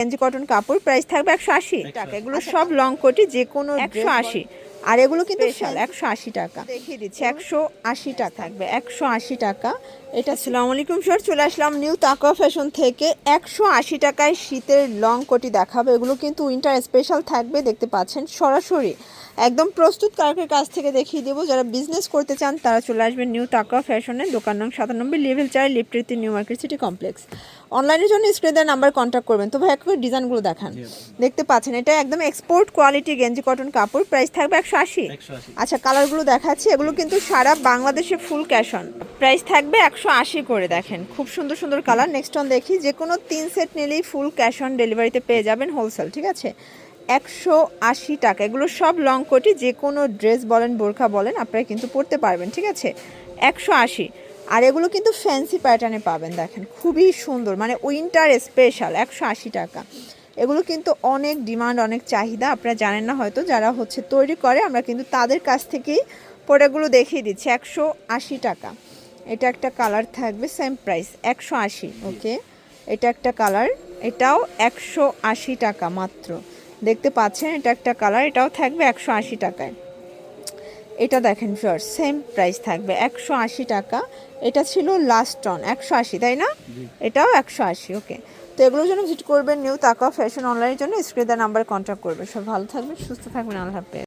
গেঞ্জি কটন কাপড় প্রাইস থাকবে একশো আশি টাকা। এগুলো সব লং কোটি যে কোনো একশো আশি। আর এগুলো কিন্তু স্পেশাল একশো আশি টাকা। দেখিয়ে দিচ্ছি। একশো আশি টাকা থাকবে একশো আশি টাকা। এটা আসসালামু আলাইকুম স্যার চলে আসলাম নিউ তাকা ফ্যাশন থেকে। একশো আশি টাকায় শীতের লং কোটি দেখাবো। এগুলো কিন্তু উইন্টার স্পেশাল থাকবে দেখতে পাচ্ছেন সরাসরি। একদম প্রস্তুত কারকের কাছ থেকে দেখিয়ে দেবো। যারা বিজনেস করতে চান তারা চলে আসবেন নিউ তাকা ফ্যাশনের দোকান নং সাতানব্বই লেভেল চার লিফট্রিতি নিউ মার্কেট সিটি কমপ্লেক্স অনলাইনের জন্য স্ক্রিনের নাম্বার কন্ট্যাক্ট করবেন। তো ভাই একবার ডিজাইনগুলো দেখান। দেখতে পাচ্ছেন এটা একদম এক্সপোর্ট কোয়ালিটি গেঞ্জি কটন কাপড়। প্রাইস থাকবে একশো আশি। আচ্ছা কালারগুলো দেখাচ্ছি। এগুলো কিন্তু সারা বাংলাদেশে ফুল ক্যাশ অন প্রাইস থাকবে একশো আশি করে দেখেন। খুব সুন্দর সুন্দর কালার নেক্সট অন দেখি যে কোনো তিন সেট নিলেই ফুল ক্যাশ অন ডেলিভারিতে পেয়ে যাবেন হোলসেল ঠিক আছে? একশো আশি টাকা। এগুলো সব লং কোটি যে কোনো ড্রেস বলেন বোরখা বলেন আপনারা কিন্তু পরতে পারবেন ঠিক আছে? একশো আশি। আর এগুলো কিন্তু ফ্যান্সি প্যাটার্নে পাবেন, দেখেন। খুবই সুন্দর মানে উইন্টার স্পেশাল একশো আশি টাকা। এগুলো কিন্তু অনেক ডিমান্ড অনেক চাহিদা। আপনারা জানেন না হয়তো, যারা হচ্ছে তৈরি করে, আমরা কিন্তু তাদের কাছ থেকেই প্রোডাক্টগুলো দেখিয়ে দিচ্ছি, একশো আশি টাকা। এটা একটা কালার থাকবে সেম প্রাইস একশো আশি ওকে এটা একটা কালার এটাও একশো আশি টাকা মাত্র। দেখতে পাচ্ছেন, এটা একটা কালার এটাও থাকবে একশো আশি টাকায়। এটা দেখেন ফিওর সেম প্রাইস থাকবে একশো আশি টাকা। এটা ছিল লাস্ট টন একশো আশি তাই না? এটাও একশো আশি ওকে তো এগুলোর জন্য ভিজিট করবেন নিউ তাকা ফ্যাশন অনলাইনের জন্য স্ক্রিনে নাম্বার কন্ট্যাক্ট করবেন। সব ভালো থাকবেন সুস্থ থাকবেন আল্লাহ হাফেজ।